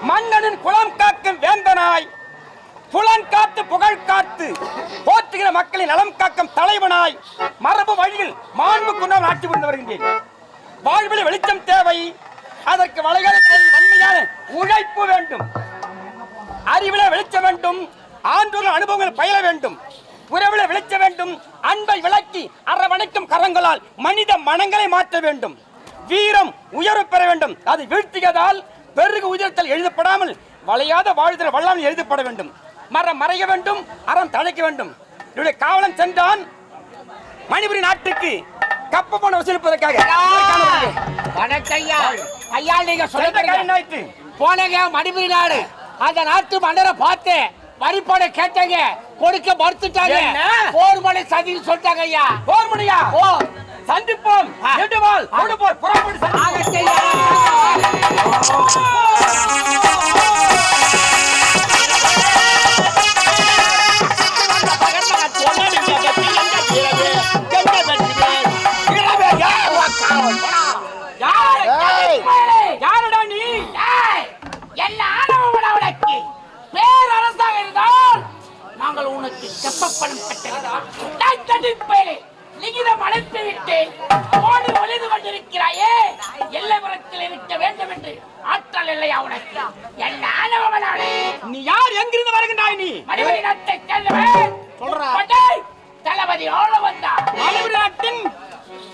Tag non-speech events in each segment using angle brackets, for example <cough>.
மன்னனின் குளம் காக்கும் வேந்தனாய் புலன் காத்து புகழ் காத்து போற்றுகிற மக்களின் நலம் காக்கும் தலைவனாய் மரபு வழியில் மாண்பு கொண்டவர் ஆட்சி புரிந்து வருகின்றேன். வாழ்வில் வெளிச்சம் தேவை. அதற்கு வளைகாலத்தில் வன்மையான உழைப்பு வேண்டும். அறிவில வெளிச்ச வேண்டும். ஆண்டோர் அனுபவங்கள் பயில வேண்டும். உறவில விளைச்ச வேண்டும். அன்பை விளக்கி அரவணைக்கும் கரங்களால் மனித மனங்களை மாற்ற வேண்டும். வீரம் உயர்வு பெற வேண்டும். அது வீழ்த்தியதால் பெருகு உயரத்தில் எழுதப்படாமல் வளையாத வாழ்தல் வல்லாமல் எழுதப்பட வேண்டும். மரம் மறைய வேண்டும் அறம் தழைக்க வேண்டும். இவருடைய காவலன் சென்றான். மணிபுரி நாட்டுக்கு கப்ப பணம் வசூலிப்பதற்காக. வணக்கம் ஐயா. நீங்க ஆயிற்று? போனங்க மணிபுரி நாடு. அந்த நாட்டு மன்னரை பார்த்து வரிப்பட கேட்டாங்க. கொடுக்க மறுத்துட்டாங்க. என்ன? போர் மலை சதின்னு சொல்லிட்டாங்க ஐயா. போர் முடியா ஓ சந்திப்போம். ஆ. எட்டுவாள் கொடுப்போர் புறப்பட்டு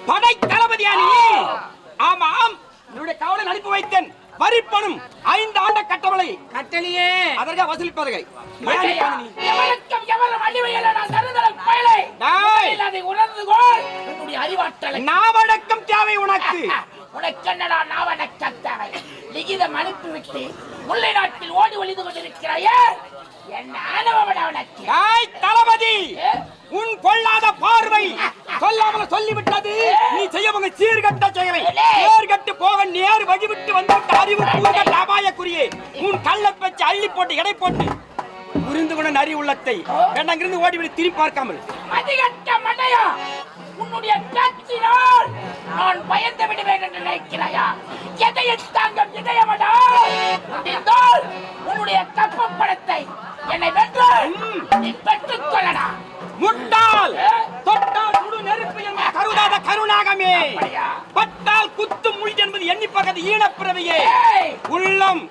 படை தளபதியா நீ ஆமாம் என்னுடைய காவலன் அனுப்பி வைத்தேன். வரிப்பணம் ஐந்து ஆண்ட கட்டவளை. கட்டளையே. அதற்காக வசூலிப்பதற்கை ஏன் அனுப்பாத நீ? எவருக்கும் எவரும் வலிமையில நான் தருதலும் பயலை. டேய். அதை உணர்ந்து கொள். உன்னுடைய அறிவாற்றலை. நாவடக்கம் தேவை உனக்கு. <laughs> உனக்கு என்னடா நாவடக்கம் தேவை? லிகிதம் அனுப்பிவிட்டு முல்லை நாட்டில் ஓடி ஒளிந்து கொண்டிருக்கிறாயே? தளபதி உன் கொள்ளாத பார்வை <laughs> சொல்லாமல் சொல்லிவிட்டது. செய்யவங்க சீர்கட்ட செயலை. நேர்கட்டு போக நேர் வழிவிட்டு வந்துவிட்ட அறிவு கூறுகட்ட அபாயக்குரியே உன் கள்ள பேச்சு அள்ளி போட்டு எடை போட்டு புரிந்து கொண்ட நரி உள்ளத்தை வேண்டாங்கிருந்து ஓடிவிடு திரும்பி பார்க்காமல். மதிகட்ட மண்டையா உன்னுடைய பேச்சினால் நான் பயந்து விடுவேன் என்று நினைக்கிறாயா? எதைய தாங்கம் இதயமடா முடிந்தால் உன்னுடைய கப்ப படத்தை என்னை வென்று நீ பெற்றுக் கொள்ளடா. முட்டாள். தொட்டால் சுடு நெருப்பு என்று கருதாத அப்படியா? பட்டால் குத்து முள் என்பது எண்ணி பகது ஈனப்பிறவையே! உள்ளம்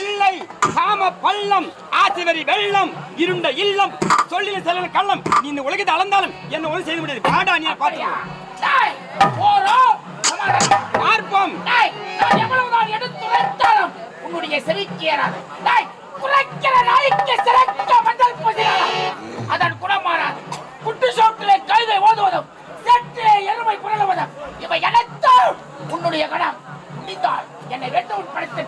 இல்லை காம பள்ளம் ஆசிவரி வெள்ளம் இருண்ட இல்லம் சொல்லின செல்ல கள்ளம் நீ இந்த உலகத்தை அளந்தாலும் என்ன ஒன்றும் செய்ய முடியாது பாடா நீ சமாதானம். பார்ப்போம் எவ்வளவுதான் எடுத்துரைத்தாலும் உன்னுடைய செவிக்கு ஏறாது. குறைக்கிற நாய்க்கு சிறக்க மஞ்சள் பூசினாலும் அதன் குணம் மாறாது. குட்டு சோட்டிலே கழுதை ஓதுவதும் சேற்றிலே எருமை புரளுவதும். இவை அனைத்தும் உன்னுடைய கணம். முடிந்தால் என்னை வென்று உட்படுத்தி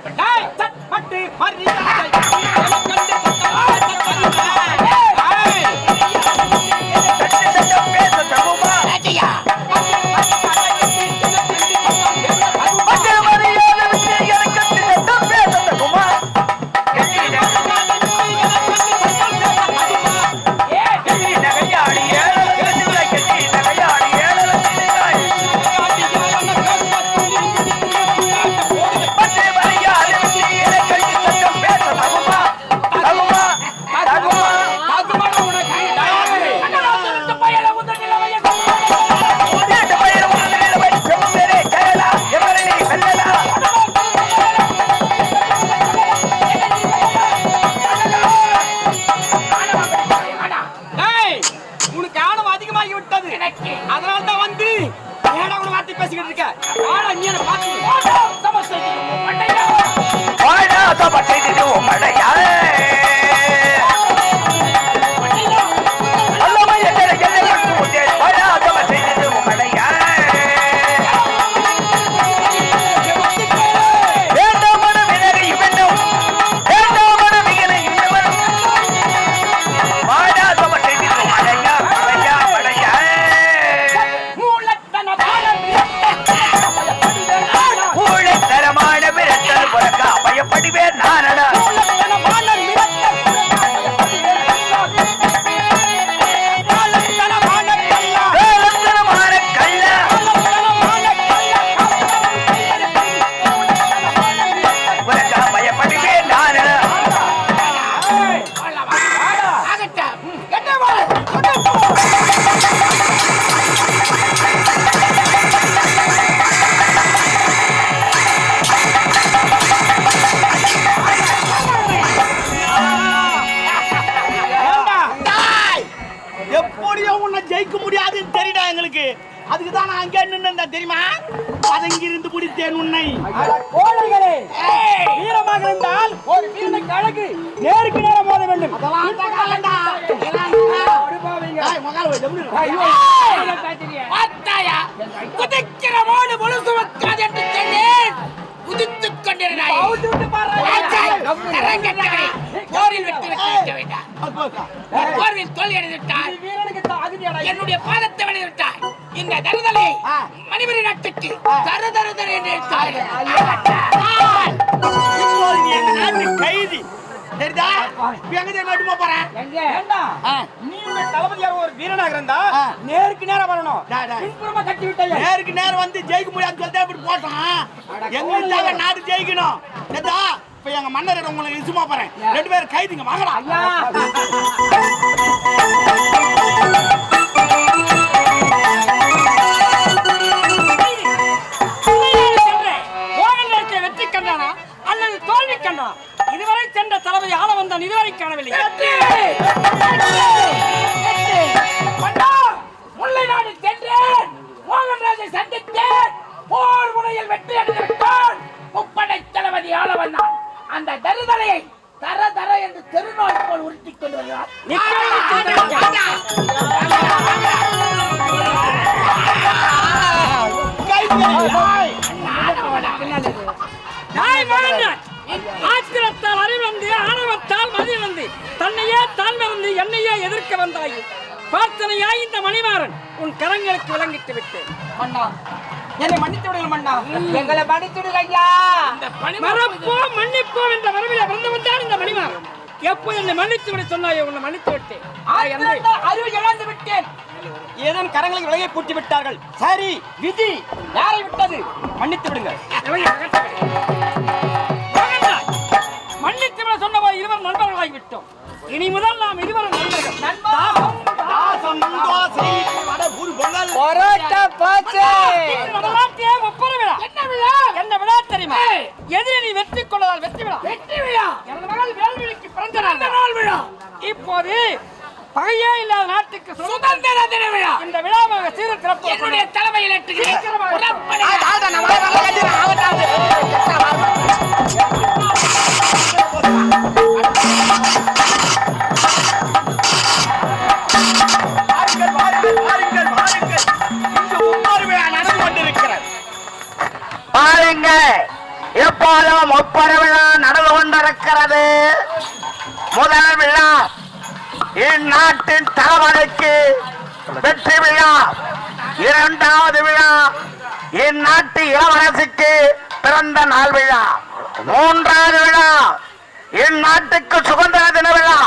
அதுக்கு தான் நான் அங்கே நின்று தெரியுமா? பதங்கி இருந்து பிடித்தேன் உன்னை. கோழைகளே வீரமாக இருந்தால் ஒரு வீரனை கழகு நேருக்கு நேரம் மோத வேண்டும். அதெல்லாம் குதிக்கிற மோடு முழுசு வைக்காது என்று சொன்னேன். குதித்துக் கொண்டிருந்தாய். போரில் வெற்றி வைக்க வேண்டாம் போர்வில் தோல்வி அடைந்து விட்டாய் இது வீரனுக்கு தகுதியடா. என்னுடைய பாதத்தை வளைந்து விட்டாய் இந்த தருதலை மணிபுரி நாட்டுக்கு தரு தரு தரு என்று கைதி. தெரியுதா? எங்க தெரியுமா போப் போறேன்? நீ தளபதியார் ஒரு வீரனாக இருந்தா நேருக்கு நேரம் வரணும். பின்புறமா கட்டி விட்டாயா நேருக்கு நேரம் வந்து ஜெயிக்க முடியாதுன்னு சொல்லிட்டு இப்படி போட்டான். எங்களுக்கு தேவை நாடு ஜெயிக்கணும். தெரியுதா இப்ப எங்க மன்னர் உங்களை இசுமா போறேன். ரெண்டு பேரும் கைதிங்க வாங்கடா. ஆத்திரத்தால் அறிவந்து ஆணவத்தால் மதியிழந்து தன்னையே தான் மறந்து என்னையே எதிர்க்க வந்தாய். பார்த்தனையாய் இந்த மணிமாறன்? உன் கரங்களுக்கு விளங்கிட்டு விட்டேன். மன்னா என்னை மன்னித்து விடுங்கள் மன்னா. எங்களை மன்னிச்சுடுங்க ஐயா. மறப்போம் மன்னிப்போம் என்ற மரபில வந்தவன் தான் இந்த மணிமாறன். எப்போ என்னை மன்னித்து விட சொன்னாயோ உன்னை மன்னித்து விட்டேன். அறிவு இழந்து விட்டேன். ஏதும் கரங்களை விலகி பூட்டி விட்டார்கள். சரி விதி யாரை விட்டது? மன்னித்து விடுங்கள். மன்னித்து விட சொன்னவா இருவர் நண்பர்களாகி விட்டோம். இனி முதல் நாம் இருவரும் என்ன விழா? என்ன விழா தெரியுமா? எதிரி வெற்றி கொள்ளதால் வெற்றி விழா. வெற்றி விழா. எனது மகள் வேல்விழிக்கு பிறந்த நாள் விழா. இப்போது பகையே இல்லாத நாட்டுக்கு சுதந்திர தின விழா. இந்த விழாவாக சீரத்திறப்பு என்னுடைய தலைமையில் பிறந்த நாள் விழா. மூன்றாவது விழா. என் நாட்டுக்கு சுதந்திர தின விழா.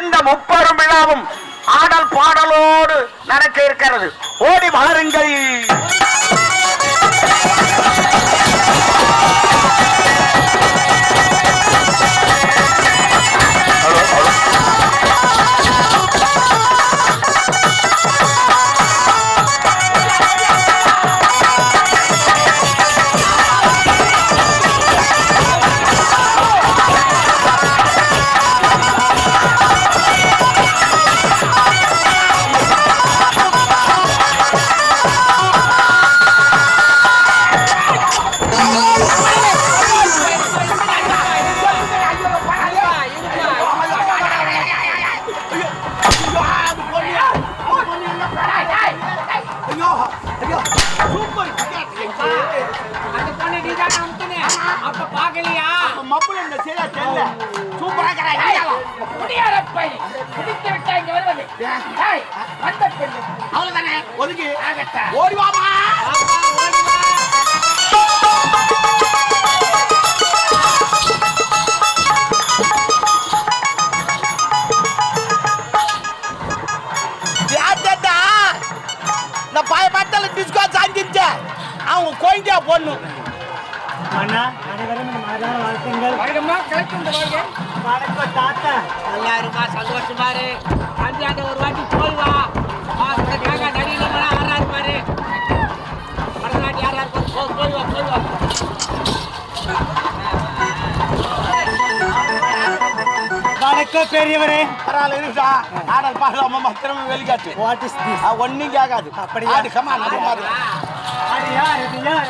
இந்த முப்பெரும் விழாவும் ஆடல் பாடலோடு நடக்க இருக்கிறது. ஓடி வாருங்கள். தெரியல சூப்பரா குடியார விட்டா இங்க வருவது. ஏய், வந்த பெண்ணு. அவ்வளவுதானே ஒதுக்கி ஆகட்டா. ஓடி வாமா வணக்கம் தாத்தா நல்லா இருமா, சந்தோஷமா இரு. கல்யாணம் ஒரு வாட்டி போய் வா. வா, நடிகை மேல ஆறாரு பாரு. பரதநாட்டியம் ஆறாரு போய் வா, போய் வா. வணக்கம் பெரியவரே பரவாயில்ல இருக்கா ஆடல் பாடலாமா மாத்திரமே வெளிக்காட்டு வாட் இஸ் திஸ் ஆ, கேட்காது ஆடு கமா அது யார் இது யார்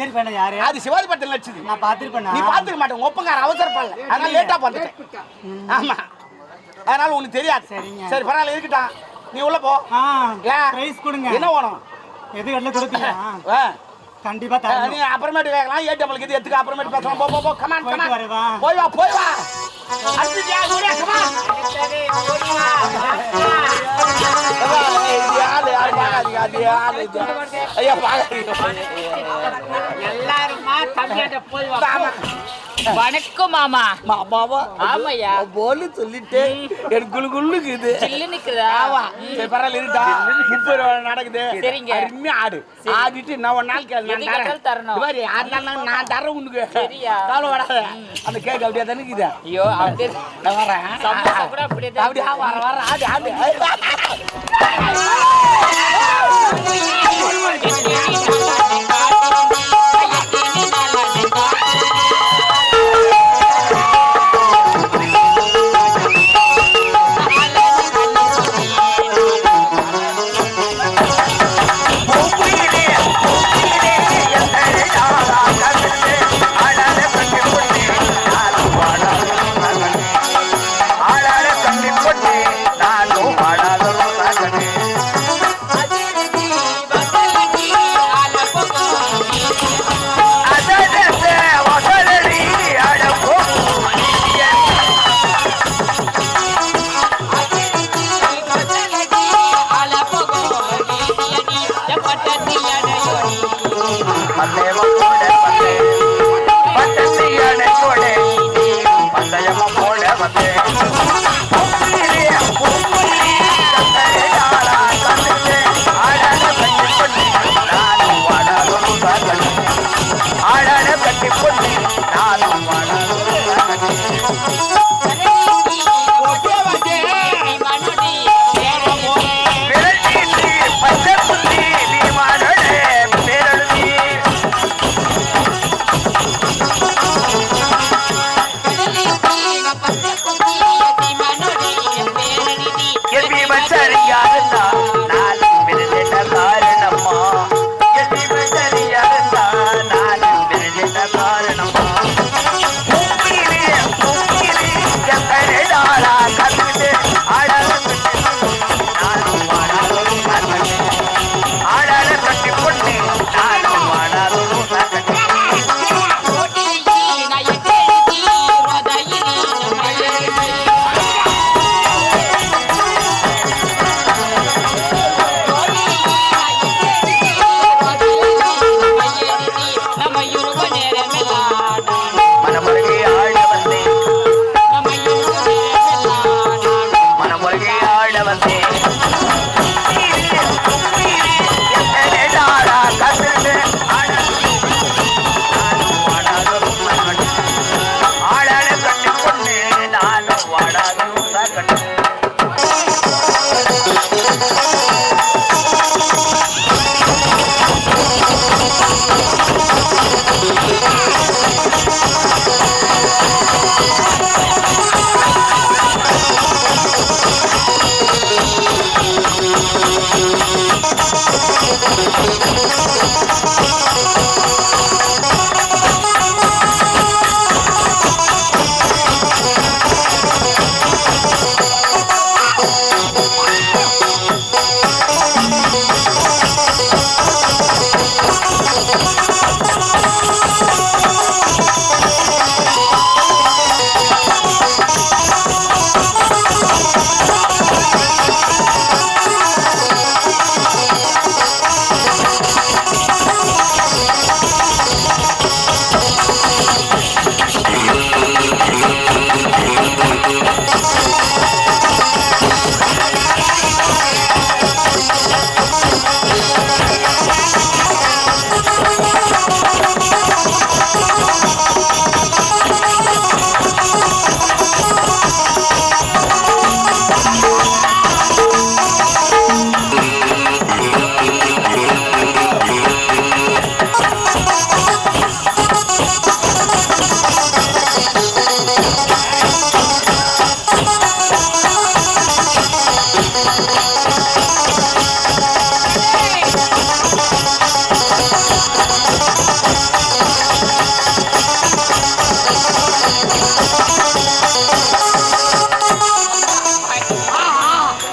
யாரு? அது சிவாஜி படத்தில் நடிச்சது. நான் பார்த்திருப்பேனா நீ பார்த்துக்க மாட்டேன் ஒப்பங்கார அவசரப்படல அதனால லேட்டா வந்துட்டேன் ஆமா. அதனால உனக்கு தெரியாது. சரிங்க. சரி பரவாயில்ல இருக்கட்டும். நீ உள்ள போ? பிரைஸ் கொடுங்க. என்ன வேணும்? எது கட்டில கொடுப்பீங்க ஆ. கண்டிப்பா தரணும். நீ அப்புறமேட்டு கேட்கலாம். ஏ டபுளுக்கு இது எடுத்துக்க அப்புறமேட்டு பேசலாம் போ போ போ. Come on come on? போய் வா போய் வா. அடிச்சியா குடியா கமான் எல்லாரும் தம்பியாட்ட போய் வா. வணக்கம் மாமா. மாமாவா ஆமாய்யா. போலு சொல்லிட்டு எனக்கு குளு குள்ளுக்கு இது சில்லு நிக்குதா? ஆமா. சரி பரவாயில்ல இருக்கா முப்பது ரூபா நடக்குது. சரிங்க. அருமையா ஆடு. ஆடிட்டு நான் ஒரு நாள் கேளு நான் எது தரேன். கேட்டாலும் தரணும். இது மாதிரி ஆறு நாள் நான் நான் தரேன் உனக்கு. சரியா. கவலை வராத அந்த கேக் அப்படியே தானே இருக்குது. ஐயோ அப்படியே நான் வரேன். சமோசா கூட அப்படியே தான் அப்படியே வர வர ஆடு ஆடு. <laughs> ஆடாட கட்டி பொண்ணு நானும் வாழ